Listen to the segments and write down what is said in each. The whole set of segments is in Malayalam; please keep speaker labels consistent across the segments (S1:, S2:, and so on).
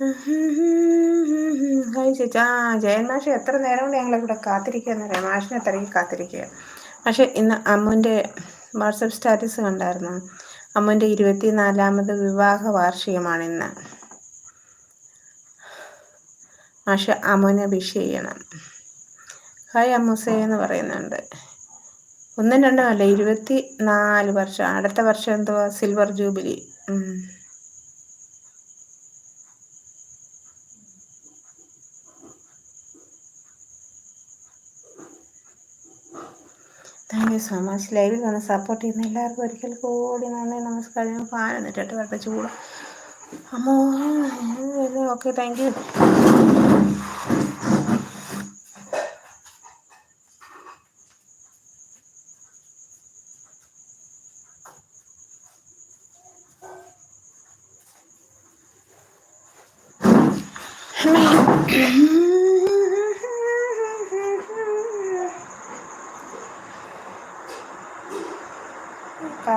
S1: ഹായ് ചേച്ചി ആ ജയൻ മാഷ് എത്ര നേരം കൊണ്ട് ഞങ്ങളിവിടെ കാത്തിരിക്കുകയെന്നറിയാം മാഷിനെ തിരക്കി കാത്തിരിക്കുക. പക്ഷെ ഇന്ന് അമ്മുന്റെ വാട്സപ്പ് സ്റ്റാറ്റസ് കണ്ടായിരുന്നു? അമ്മുന്റെ ഇരുപത്തിനാലാമത് വിവാഹ വാർഷികമാണ് ഇന്ന്. മാഷ് അമ്മുനെ വിഷ് ചെയ്യണം. ഹായ് അമ്മുസേ എന്ന് പറയുന്നുണ്ട്. ഒന്നും രണ്ടും അല്ല ഇരുപത്തി നാല് വർഷം അടുത്ത വർഷം എന്തുവാ? Silver jubilee. Thank you so much. ലൈവിൽ വന്ന് സപ്പോർട്ട് ചെയ്യുന്ന എല്ലാവർക്കും ഒരിക്കൽ കൂടി നന്ദി നമസ്കാരം. ഫാൻ എന്നിട്ട് വരട്ടെ ചൂട്. അമ്മോ ഓക്കെ താങ്ക് യു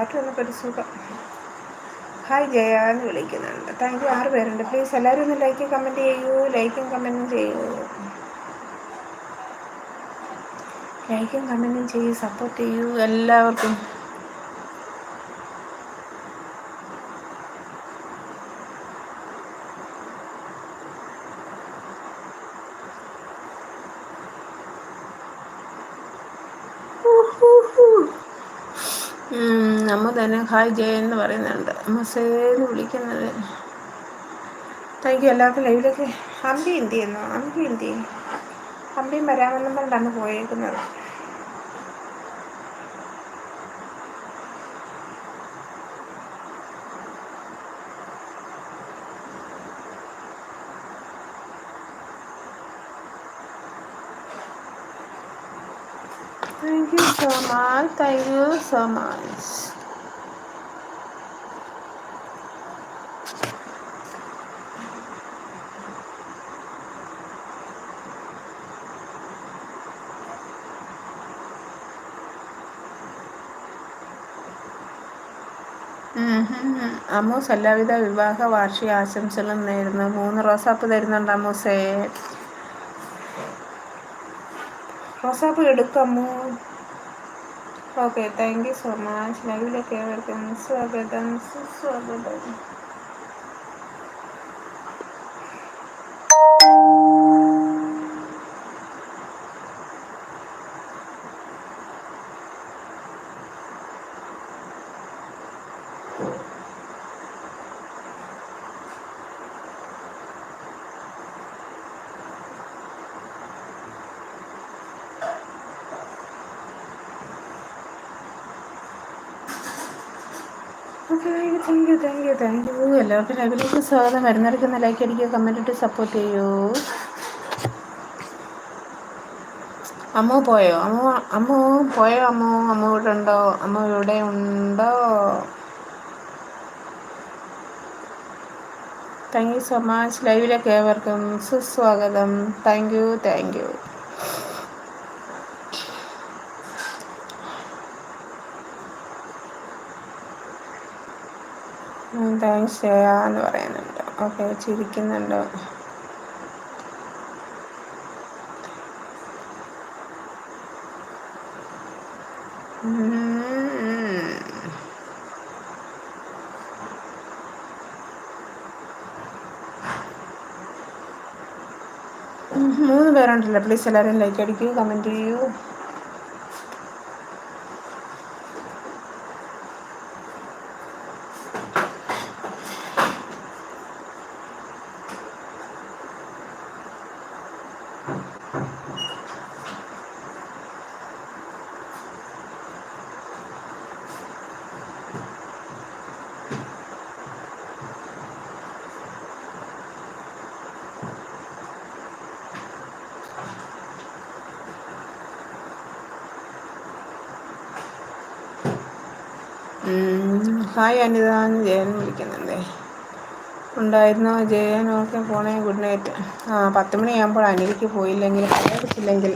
S1: കാറ്റ് വന്നപ്പോൾ ഒരു സുഖം ഹായ് ജയ എന്ന് വിളിക്കുന്നുണ്ട്. താങ്ക് യു ആറ് പേരുണ്ട്. പ്ലീസ് എല്ലാവരും ഒന്ന് ലൈക്ക് കമന്റ് ചെയ്യൂ. ലൈക്കും കമന്റും ചെയ്യൂ. ലൈക്കും കമന്റും ചെയ്യൂ സപ്പോർട്ട് ചെയ്യൂ എല്ലാവർക്കും. അമ്മ തന്നെ ഹായ് ജയ എന്ന് പറയുന്നുണ്ട്. അമ്മ സേന്ന് വിളിക്കുന്നത്. താങ്ക് യു എല്ലാവർക്കും ലൈവിലൊക്കെ അമ്പി എന്ത് ചെയ്യുന്നു? അമ്പി എന്ത് ചെയ്യും അമ്പിയും വരാമെന്നും പറഞ്ഞിട്ടാണ് പോയേക്കുന്നത്. Thank you so much. Thank you so much. അമ്മൂസ് എല്ലാവിധ വിവാഹ വാർഷിക ആശംസകളും നേരുന്നു മൂന്ന് റോസാപ്പ് തരുന്നുണ്ട് അമ്മൂസേ റോസാപ്പ് എടുക്കാമോ? Okay thank you so much ലൈവിലേക്ക് ഏവർക്കും സ്വാഗതം സുസ്വാഗതം okay thank you thank you thank you എല്ലാവർക്കും ലൈവിലേക്ക് സ്വാഗതം. വരുന്നവർക്കൊന്ന് ലൈക്ക് അടിക്കുക കമന്റ് ഇട്ട് സപ്പോർട്ട് ചെയ്യൂ. അമ്മ പോയോ? അമ്മ അമ്മ പോയോ? അമ്മ അമ്മ ഇവിടെ ഉണ്ടോ? അമ്മ ഇവിടെ ഉണ്ടോ? താങ്ക് യു സോ മച്ച് ലൈവിലേക്ക് ഏവർക്കും സുസ്വാഗതം. Thank you thank you thanks Jaya എന്ന് പറയുന്നുണ്ട്. ഓക്കെ ചിരിക്കുന്നുണ്ട്. മൂന്ന് പേരുണ്ടല്ലോ. പ്ലീസ് എല്ലാവരും ലൈക്ക് അടിക്കൂ കമന്റ് ചെയ്യൂ. ഹായ് അനിത ജയൻ വിളിക്കുന്നുണ്ടേ. ഉണ്ടായിരുന്നോ? ജയൻ ഓക്കെ പോണേ ഗുഡ് നൈറ്റ് ആ പത്ത് മണിയാകുമ്പോൾ അനിതയ്ക്ക് പോയില്ലെങ്കിൽ പറയാതില്ലെങ്കിൽ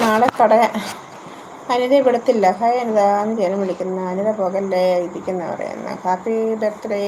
S1: നാളെ കട. അനിത വിടത്തില്ല ഹായ് അനിത ജയൻ വിളിക്കുന്നു. അനിത പോകല്ലേ? ഇരിക്കുന്ന പറയുന്നു. Happy birthday